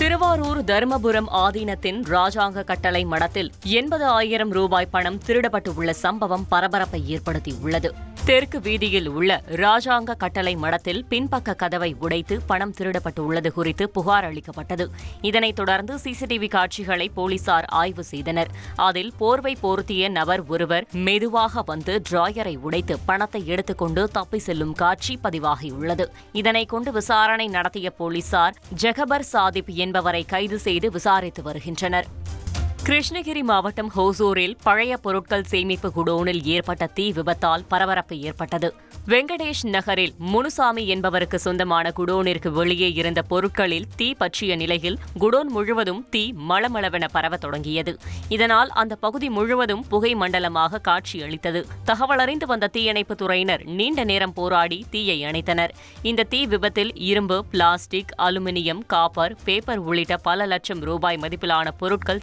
திருவாரூர் தருமபுரம் ஆதீனத்தின் ராஜாங்க கட்டளை மடத்தில் எண்பது ஆயிரம் ரூபாய் பணம் திருடப்பட்டுள்ள சம்பவம் பரபரப்பை ஏற்படுத்தியுள்ளது. தெற்கு வீதியில் உள்ள ராஜாங்க கட்டளை மடத்தில் பின்பக்க கதவை உடைத்து பணம் திருடப்பட்டுள்ளது குறித்து புகார் அளிக்கப்பட்டது. இதனைத் தொடர்ந்து சிசிடிவி காட்சிகளை போலீசார் ஆய்வு செய்தனர். அதில் போர்வை போர்த்திய நபர் ஒருவர் மெதுவாக வந்து டிராயரை உடைத்து பணத்தை எடுத்துக்கொண்டு தப்பி செல்லும் காட்சி பதிவாகியுள்ளது. இதனைக் கொண்டு விசாரணை நடத்திய போலீசார் ஜெகபர் சாதிப் என்பவரை கைது செய்து விசாரித்து வருகின்றனர். கிருஷ்ணகிரி மாவட்டம் ஹோசூரில் பழைய பொருட்கள் சேமிப்பு குடோனில் ஏற்பட்ட தீ விபத்தால் பரபரப்பு ஏற்பட்டது. வெங்கடேஷ் நகரில் முனுசாமி என்பவருக்கு சொந்தமான குடோனிற்கு வெளியே இருந்த பொருட்களில் தீ பற்றிய நிலையில் குடோன் முழுவதும் தீ மளமளவென பரவ தொடங்கியது. இதனால் அந்த பகுதி முழுவதும் புகை மண்டலமாக காட்சியளித்தது. தகவலறிந்து வந்த தீயணைப்பு துறையினர் நீண்ட நேரம் போராடி தீயை அணைத்தனர். இந்த தீ விபத்தில் இரும்பு பிளாஸ்டிக் அலுமினியம் காப்பர் பேப்பர் உள்ளிட்ட பல லட்சம் ரூபாய் மதிப்பிலான பொருட்கள்